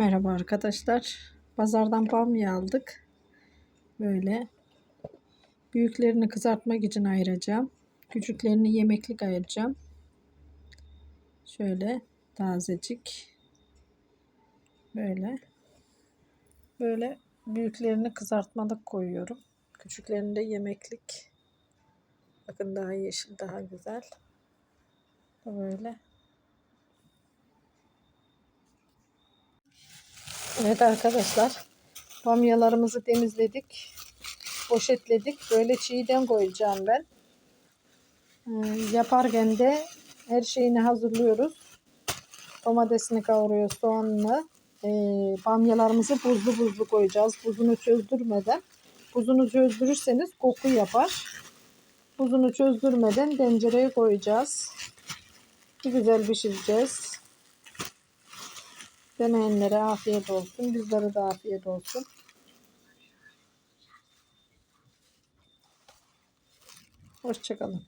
Merhaba arkadaşlar. Pazardan bamya aldık. Böyle. Büyüklerini kızartmak için ayıracağım. Küçüklerini yemeklik ayıracağım. Şöyle tazecik. Böyle. Böyle büyüklerini kızartmalık koyuyorum. Küçüklerini de yemeklik. Bakın daha yeşil, daha güzel. Böyle. Evet arkadaşlar. Bamyalarımızı temizledik. Poşetledik. Böyle çiğden koyacağım ben. Ee, yaparken de her şeyini hazırlıyoruz. Domatesini kavuruyoruz. Soğanını. Ee, bamyalarımızı buzlu buzlu koyacağız. Buzunu çözdürmeden. Buzunu çözdürürseniz koku yapar. Buzunu çözdürmeden tencereye koyacağız. Bir güzel pişireceğiz. Deneyenlere afiyet olsun. Bizlere de afiyet olsun. Hoşçakalın.